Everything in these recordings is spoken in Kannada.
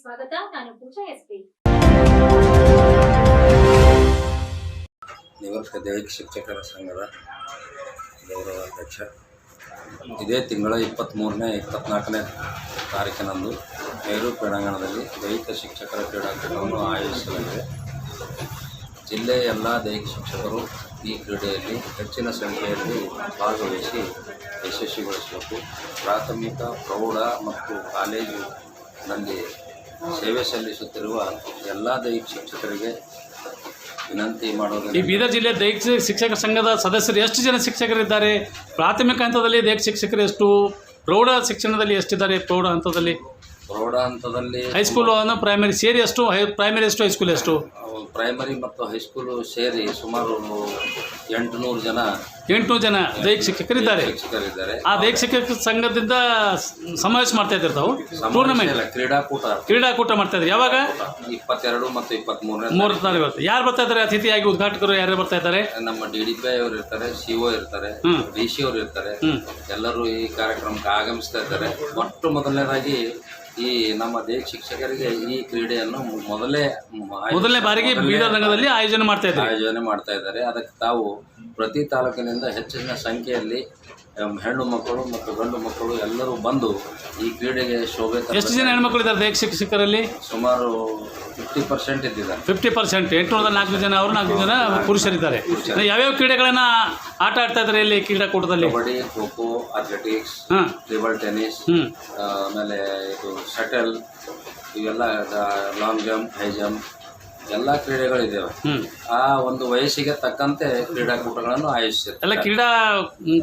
ಸ್ವಾಗತ. ನಾನು ಪೂಜಾ ಎಸ್ಪಿ. ನಿವೃತ್ತ ದೈಹಿಕ ಶಿಕ್ಷಕರ ಸಂಘದ ಗೌರವ ಅಧ್ಯಕ್ಷ. ಇದೇ ತಿಂಗಳ ಇಪ್ಪತ್ತ್ಮೂರನೇ ಇಪ್ಪತ್ನಾಲ್ಕನೇ ತಾರೀಕಿನಂದು ನೆಹರು ಕ್ರೀಡಾಂಗಣದಲ್ಲಿ ದೈಹಿಕ ಶಿಕ್ಷಕರ ಕ್ರೀಡಾಕೂಟವನ್ನು ಆಯೋಜಿಸಲಾಗಿದೆ. ಜಿಲ್ಲೆಯ ಎಲ್ಲ ದೈಹಿಕ ಶಿಕ್ಷಕರು ಈ ಕ್ರೀಡೆಯಲ್ಲಿ ಹೆಚ್ಚಿನ ಸಂಖ್ಯೆಯಲ್ಲಿ ಭಾಗವಹಿಸಿ ಯಶಸ್ವಿಗೊಳಿಸಬೇಕು. ಪ್ರಾಥಮಿಕ, ಪ್ರೌಢ ಮತ್ತು ಕಾಲೇಜಿನಲ್ಲಿ ಸೇವೆ ಸಲ್ಲಿಸುತ್ತಿರುವ ಎಲ್ಲ ದೈಹಿಕ ಶಿಕ್ಷಕರಿಗೆ ವಿನಂತಿ ಈ ಮಾಡೋದು ಬೀದರ್ ಜಿಲ್ಲೆ ದೈಹಿಕ ಶಿಕ್ಷಕ ಸಂಘದ ಸದಸ್ಯರು ಎಷ್ಟು ಜನ ಶಿಕ್ಷಕರಿದ್ದಾರೆ? ಪ್ರಾಥಮಿಕ ಹಂತದಲ್ಲಿ ದೈಹಿಕ ಶಿಕ್ಷಕರು ಎಷ್ಟು? ಪ್ರೌಢ ಶಿಕ್ಷಣದಲ್ಲಿ ಎಷ್ಟಿದ್ದಾರೆ? ಪ್ರೌಢ ಹಂತದಲ್ಲಿ? ಪ್ರೌಢ ಹಂತದಲ್ಲಿ ಹೈಸ್ಕೂಲು ಅನ್ನೋ ಪ್ರೈಮರಿ ಸೇರಿ ಎಷ್ಟು? ಹೈ ಪ್ರೈಮರಿ ಎಷ್ಟು? ಹೈಸ್ಕೂಲ್ ಎಷ್ಟು? ಪ್ರೈಮರಿ ಮತ್ತು ಹೈಸ್ಕೂಲು ಸೇರಿ ಸುಮಾರು ಎಂಟುನೂರು ಜನ ಎಂಟುನೂರು ಜನ ದೈಹಿಕ ಶಿಕ್ಷಕರಿದ್ದಾರೆ. ಶಿಕ್ಷಕರಿದ್ದಾರೆ. ಆ ದೈಹಿಕ ಶಿಕ್ಷಕ ಸಂಘದಿಂದ ಸಮಾವೇಶ ಮಾಡ್ತಾ ಇದ್ದಾರೆ ತಾವು ಟೂರ್ನಮೆಂಟ್. ಕ್ರೀಡಾಕೂಟ. ಕ್ರೀಡಾಕೂಟ ಮಾಡ್ತಾ ಇದ್ದಾರೆ ಯಾವಾಗ? ಇಪ್ಪತ್ತೆರಡು ಮತ್ತು ಇಪ್ಪತ್ತ್ಮೂರನೇ ಮೂರು ತಾರೀಕು ಬರುತ್ತೆ. ಯಾರು ಬರ್ತಾ ಇದ್ದಾರೆ? ಅತಿಥಿಯಾಗಿ ಉದ್ಘಾಟಕರು ಯಾರು ಬರ್ತಾ ಇದ್ದಾರೆ? ನಮ್ಮ ಡಿ ಡಿ ಪಿ ಅವರು ಇರ್ತಾರೆ ಸಿ ಒ ಇರ್ತಾರೆ. ಡಿ ಸಿ ಅವರು ಇರ್ತಾರೆ. ಎಲ್ಲರೂ ಈ ಕಾರ್ಯಕ್ರಮಕ್ಕೆ ಆಗಮಿಸ್ತಾ ಇದ್ದಾರೆ. ಮೊಟ್ಟ ಮೊದಲನೇದಾಗಿ ಈ ನಮ್ಮ ದೇಶ ಶಿಕ್ಷಕರಿಗೆ ಈ ಕ್ರೀಡೆಯನ್ನು ಮೊದಲೇ ಮೊದಲನೇ ಬಾರಿಗೆ ಬೀದರ್ ಆಯೋಜನೆ ಮಾಡ್ತಾ ಇದ್ದಾರೆ. ಆಯೋಜನೆ ಮಾಡ್ತಾ ಇದ್ದಾರೆ. ಅದಕ್ಕೆ ತಾವು ಪ್ರತಿ ತಾಲೂಕಿನಿಂದ ಹೆಚ್ಚಿನ ಸಂಖ್ಯೆಯಲ್ಲಿ ಹೆಣ್ಣು ಮಕ್ಕಳು ಮತ್ತು ಗಂಡು ಮಕ್ಕಳು ಎಲ್ಲರೂ ಬಂದು ಈ ಕ್ರೀಡೆಗೆ ಶೋಭೆ. ಎಷ್ಟು ಜನ ಹೆಣ್ಮಕ್ಳು ಇದ್ದಾರೆ ದೈಹಿಕ ಶಿಕ್ಷಕರಲ್ಲಿ ಸುಮಾರು ಫಿಫ್ಟಿ ಪರ್ಸೆಂಟ್ ಇದ್ದಿದ್ದಾರೆ. ಫಿಫ್ಟಿ ಪರ್ಸೆಂಟ್ ಎಂಟುನೂರ ನಾಲ್ಕು ಜನ ಅವರು ನಾಲ್ಕು ಜನ ಪುರುಷರಿದ್ದಾರೆ. ಯಾವ್ಯಾವ ಕ್ರೀಡೆಗಳನ್ನು ಆಟ ಆಡ್ತಾ ಇದ್ದಾರೆ ಇಲ್ಲಿ ಕ್ರೀಡಾಕೂಟದಲ್ಲಿ? Kabaddi kho kho athletics table tennis ಆಮೇಲೆ ಇದು ಶಟಲ್ ಇವೆಲ್ಲ ಲಾಂಗ್ ಜಂಪ್ ಹೈ ಜಂಪ್ ಎಲ್ಲ ಕ್ರೀಡೆಗಳಿದ್ದಾವೆ ಆ ಒಂದು ವಯಸ್ಸಿಗೆ ತಕ್ಕಂತೆ ಕ್ರೀಡಾಕೂಟಗಳನ್ನು ಆಯೋಜಿಸಿರ್ತಾರೆ ಎಲ್ಲ ಕ್ರೀಡಾ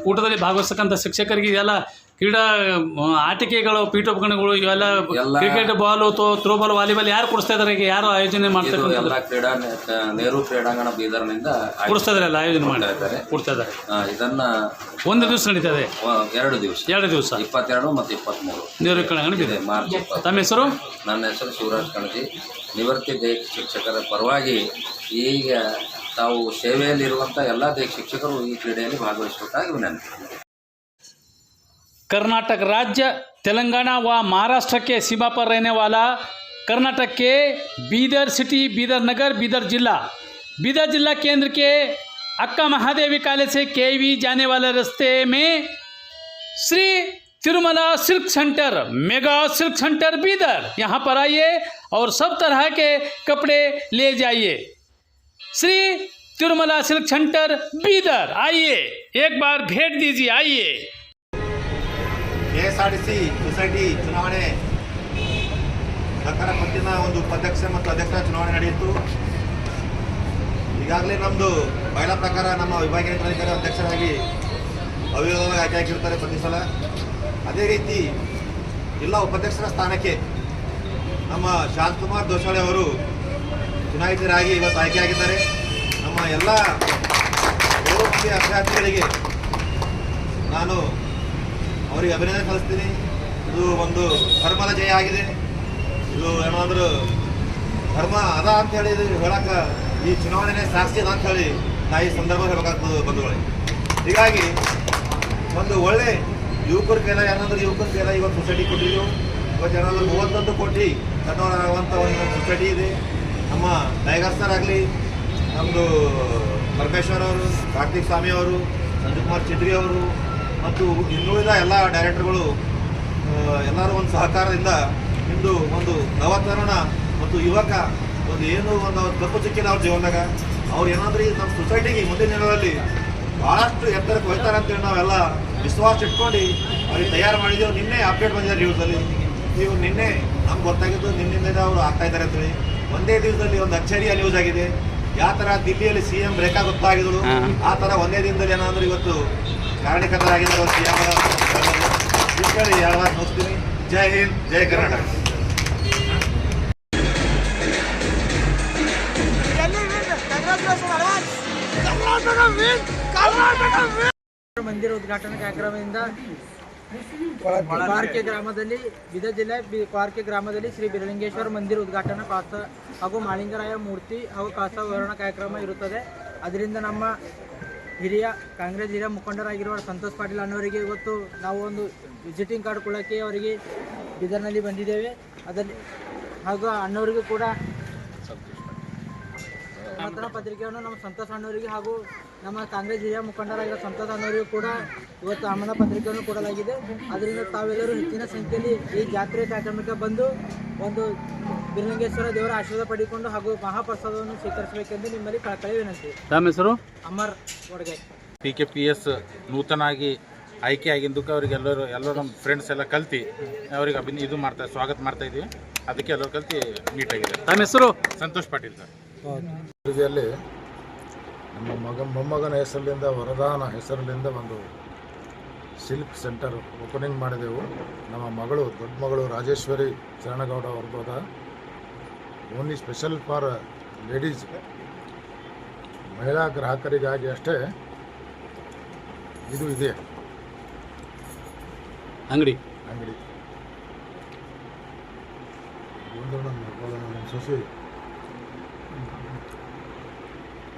ಕೂಟದಲ್ಲಿ ಭಾಗವಹಿಸ್ತಕ್ಕಂಥ ಶಿಕ್ಷಕರಿಗೆ ಎಲ್ಲ ಕ್ರೀಡಾ ಆಟಿಕೆಗಳು ಪೀಠೋಪಕರಣಗಳು ಇವೆಲ್ಲ ಎಲ್ಲ- cricket ball throw ball volleyball ಯಾರು ಕೊಡಿಸ್ತಾ ಇದಾರೆ ಈಗ? ಯಾರು ಆಯೋಜನೆ ಇದು ಮಾಡ್ತಕ್ಕಂಥ ಎಲ್ಲ ಕ್ರೀಡಾ ನೆ- ನೆಹರು ಕ್ರೀಡಾಂಗಣ ಬೀದರ್ನಿಂದ ಕೊಡಿಸ್ತಾ ಇದಾರೆ ಎಲ್ಲ ಆಯೋಜನೆ ಮಾಡಿ? ಇದ್ದಾರೆ. ಕೊಡ್ತಾ ಇದ್ದಾರೆ ಆ, ಇದನ್ನ ಒಂದು ದಿವಸ ನಡೀತದೆ? ಎರಡು ದಿವಸ. ಎರಡು ದಿವಸ. ಇಪ್ಪತ್ತೆರಡು ಮತ್ತು ಇಪ್ಪತ್ತ್ಮೂರು ನೀರು ಕಣಗಣ ಇದೆ ಬಿದೆ ಮಾರ್ಚ್ ಇಪ್ಪತ್ತು. ತಮ್ಮ ಹೆಸರು? ನನ್ನ ಹೆಸರು ಶಿವರಾಜ್ ಕಣಜಿ. ನಿವೃತ್ತಿ ದೈಹಿಕ ಶಿಕ್ಷಕರ ಪರವಾಗಿ ಈಗ ತಾವು ಸೇವೆಯಲ್ಲಿರುವಂಥ ಎಲ್ಲ ದೈಹಿಕ ಶಿಕ್ಷಕರು ಈ ಕ್ರೀಡೆಯಲ್ಲಿ ಭಾಗವಹಿಸಬೇಕಾಗಿ ವಿನಂತಿ कर्नाटक राज्य, तेलंगाना व महाराष्ट्र के सीमा पर रहने वाला कर्नाटक के बीदर सिटी, बीदर नगर, बीदर जिला। बीदर जिला केंद्र के अक्का महादेवी कॉलेज से के वी जाने वाले रास्ते में Shri Tirumala silk centre, mega silk centre Bidar. यहाँ पर आइए और सब तरह के कपड़े ले जाइए। श्री तिरुमला सिल्क सेंटर बीदर, आइए। एक बार भेंट दीजिए, आइए। ಕೆ ಸೊಸೈಟಿ ಚುನಾವಣೆ ಸರ್ಕಾರ ಪಟ್ಟಿನ ಒಂದು ಉಪಾಧ್ಯಕ್ಷ ಮತ್ತು ಅಧ್ಯಕ್ಷರ ಚುನಾವಣೆ ನಡೆಯಿತು. ಈಗಾಗಲೇ ನಮ್ಮದು ಬಯಲ ಪ್ರಕಾರ ನಮ್ಮ ವಿಭಾಗೀಯ ಪ್ರಾಧಿಕಾರ ಅಧ್ಯಕ್ಷರಾಗಿ ಅವಿರೋಧವಾಗಿ ಆಯ್ಕೆ ಆಗಿರ್ತಾರೆ ಪ್ರತಿ ಸಲ. ಅದೇ ರೀತಿ ಎಲ್ಲ ಉಪಾಧ್ಯಕ್ಷರ ಸ್ಥಾನಕ್ಕೆ ನಮ್ಮ ಶಾಂತಕುಮಾರ್ ದೋಸಾಳೆ ಅವರು ಚುನಾಯಿತರಾಗಿ ಇವತ್ತು ಆಯ್ಕೆಯಾಗಿದ್ದಾರೆ ನಮ್ಮ ಎಲ್ಲ ಅಭ್ಯರ್ಥಿಗಳಿಗೆ ನಾನು ಅವರಿಗೆ ಅಭಿನಂದನೆ ಸಲ್ಲಿಸ್ತೀನಿ. ಇದು ಒಂದು ಧರ್ಮದ ಜಯ ಆಗಿದೆ. ಇದು ಏನಾದರೂ ಧರ್ಮ ಅದ ಅಂತ ಹೇಳಿ ಇದು ಹೇಳಕ್ಕೆ ಈ ಚುನಾವಣೆನೇ ಸಾಕ್ಷಿ ಅದ ಅಂತ ಹೇಳಿ ನಾ ಈ ಸಂದರ್ಭ ಹೇಳಬೇಕಾಗ್ತದೆ ಬಂಧುಗಳೇ. ಹೀಗಾಗಿ ಒಂದು ಒಳ್ಳೆ ಯುವಕರ ಕೈಲ ಏನಾದರೂ ಯುವಕರ ಕೈಲ ಇವತ್ತು ಸೊಸೈಟಿ ಕೊಟ್ಟಿದ್ದೀವಿ ಇವತ್ತು ಏನಾದರೂ ಮೂವತ್ತೊಂದು ಕೋಟಿ ಟರ್ನ್ ಆಗುವಂಥ ಒಂದು ಸೊಸೈಟಿ ಇದೆ. ನಮ್ಮ ಟೈಗರ್ಸರಾಗಲಿ ನಮ್ಮದು ಪರಮೇಶ್ವರ್ ಅವರು, ಕಾರ್ತಿಕ್ ಸ್ವಾಮಿ ಅವರು ಸಂಜುಕುಮಾರ್ ಚಿಟ್ರಿ ಅವರು ಮತ್ತು ಇನ್ನುಳಿದ ಎಲ್ಲ ಡೈರೆಕ್ಟರ್ಗಳು ಎಲ್ಲರೂ ಒಂದು ಸಹಕಾರದಿಂದ ಇಂದು ಒಂದು ನವತರಣ ಮತ್ತು ಯುವಕ ಒಂದು ಏನು ಒಂದು ತಪ್ಪು ಸಿಕ್ಕಿಲ್ಲ ಅವ್ರ ಜೀವನದಾಗ. ಅವ್ರು ಏನಾದ್ರೂ ನಮ್ಮ ಸೊಸೈಟಿಗೆ ಮುಂದಿನ ದಿನಗಳಲ್ಲಿ ಭಾಳಷ್ಟು ಎತ್ತರಕ್ಕೆ ಹೋಗ್ತಾರೆ ಅಂತೇಳಿ ನಾವೆಲ್ಲ ವಿಶ್ವಾಸ ಇಟ್ಕೊಂಡು ಅವ್ರಿಗೆ ತಯಾರು ಮಾಡಿದ್ದೀವಿ ನಿನ್ನೆ ಅಪ್ಡೇಟ್ ಬಂದಿದ್ದಾರೆ ನ್ಯೂಸಲ್ಲಿ ನೀವು ನಿನ್ನೆ ನಮ್ಗೆ ಗೊತ್ತಾಗಿದ್ದು ನಿನ್ನಿಂದ ಅವರು ಆಗ್ತಾ ಇದ್ದಾರೆ ಅಂತೇಳಿ. ಒಂದೇ ದಿವಸದಲ್ಲಿ ಒಂದು ಅಚ್ಚರಿಯ ನ್ಯೂಸ್ ಆಗಿದೆ. ಯಾವ ಥರ ದಿಲ್ಲಿಯಲ್ಲಿ ಸಿಎಂ ರೇಖಾ ಗೊತ್ತಾಗಿದ್ರು ಆ ತರ ಒಂದೇ ದಿನದಲ್ಲಿ ಏನಾದ್ರು ಇವತ್ತು ಕಾರಣಕರ್ತರಾಗಿದ್ದಾರೆ ಸಿಎಂ ಹೇಳಿ ಹೇಳುವಾಗ ನೋಡ್ತೀನಿ ಜೈ ಹಿಂದ್ ಜೈ ಕರ್ನಾಟಕ. ಮಂದಿರ ಉದ್ಘಾಟನಾ ಕಾರ್ಯಕ್ರಮದಿಂದ ಕ್ವಾರ್ಕೆ ಗ್ರಾಮದಲ್ಲಿ ಬೀದರ್ ಜಿಲ್ಲೆ ಕ್ವಾರ್ಕೆ ಗ್ರಾಮದಲ್ಲಿ ಶ್ರೀ ಬಿರಲಿಂಗೇಶ್ವರ ಮಂದಿರ ಉದ್ಘಾಟನಾ ಕಾಸ ಹಾಗೂ ಮಾಳಿಂಗರಾಯ ಮೂರ್ತಿ ಹಾಗೂ ಕಾಸ ವಿವರಣ ಕಾರ್ಯಕ್ರಮ ಇರುತ್ತದೆ. ಅದರಿಂದ ನಮ್ಮ ಹಿರಿಯ ಕಾಂಗ್ರೆಸ್ ಹಿರಿಯ ಮುಖಂಡರಾಗಿರುವ ಸಂತೋಷ್ ಪಾಟೀಲ್ ಅನ್ನೋರಿಗೆ ಇವತ್ತು ನಾವು ಒಂದು ವಿಸಿಟಿಂಗ್ ಕಾರ್ಡ್ ಕೊಡೋಕ್ಕೆ ಅವರಿಗೆ ಬೀದರ್ನಲ್ಲಿ ಬಂದಿದ್ದೇವೆ. ಅದರಲ್ಲಿ ಹಾಗೂ ಅನ್ನೋರಿಗೂ ಕೂಡ ಮತನ ಪತ್ರಿಕೆಯನ್ನು ನಮ್ಮ ಸಂತೋಷ್ ಅಣ್ಣವರಿಗೆ ಹಾಗೂ ನಮ್ಮ ಕಾಂಗ್ರೆಸ್ ಹಿರಿಯ ಮುಖಂಡರಾಗಿರೋ ಸಂತೋಷ್ ಅಣ್ಣವರಿಗೂ ಕೂಡ ಇವತ್ತು ಅಮ್ಮನ ಪತ್ರಿಕೆಯನ್ನು ಕೊಡಲಾಗಿದೆ. ಅದರಿಂದ ತಾವೆಲ್ಲರೂ ಹೆಚ್ಚಿನ ಸಂಖ್ಯೆಯಲ್ಲಿ ಈ ಜಾತ್ರೆ ಕಾರ್ಯಕ್ರಮಕ್ಕೆ ಬಂದು ಒಂದು ಬಿರಲಿಂಗೇಶ್ವರ ದೇವರ ಆಶೀರ್ವಾದ ಪಡೆದುಕೊಂಡು ಹಾಗೂ ಮಹಾಪ್ರಸಾದವನ್ನು ಸ್ವೀಕರಿಸಬೇಕೆಂದು ನಿಮ್ಮಲ್ಲಿ ಕಳಕಳಿ ವಿನಂತಿ. ತಮ್ಮ ಹೆಸರು? Amar Odagai P K P S ನೂತನಾಗಿ ಆಯ್ಕೆ ಆಗಿದ್ದಕ್ಕೆ ಅವರಿಗೆಲ್ಲರೂ ಎಲ್ಲರೂ ಎಲ್ಲರೂ ನಮ್ಮ ಫ್ರೆಂಡ್ಸ್ ಎಲ್ಲ ಕಲ್ತಿ ಅವ್ರಿಗೆ ಅಭಿನ ಇದು ಮಾಡ್ತಾ ಸ್ವಾಗತ ಮಾಡ್ತಾ ಇದ್ದೀವಿ ಅದಕ್ಕೆ ಎಲ್ಲರೂ ಕಲ್ತಿ ಮೀಟ್ ಆಗಿದೆ. ತಮ್ಮ ಹೆಸರು? ಸಂತೋಷ್ ಪಾಟೀಲ್ ಸರ್. ಕಲಬುರಗಿಯಲ್ಲಿ ನಮ್ಮ ಮಗ ಮೊಮ್ಮಗನ ಹೆಸರಿನಿಂದ ವರದಾನ ಹೆಸರಿನಿಂದ ಒಂದು ಸಿಲ್ಕ್ ಸೆಂಟರ್ ಓಪನಿಂಗ್ ಮಾಡಿದೆವು. ನಮ್ಮ ಮಗಳು ದೊಡ್ಡ ಮಗಳು ರಾಜೇಶ್ವರಿ ಚರಣಗೌಡ ಅವ್ರದ್ದು ಓನ್ಲಿ ಸ್ಪೆಷಲ್ ಫಾರ್ ಲೇಡೀಸ್. ಮಹಿಳಾ ಗ್ರಾಹಕರಿಗಾಗಿ ಅಷ್ಟೇ ಇದು ಇದೆ. ಅಂಗಡಿ. ಅಂಗಡಿ. ಒಂದು ನನ್ನ ಸೊಸೆ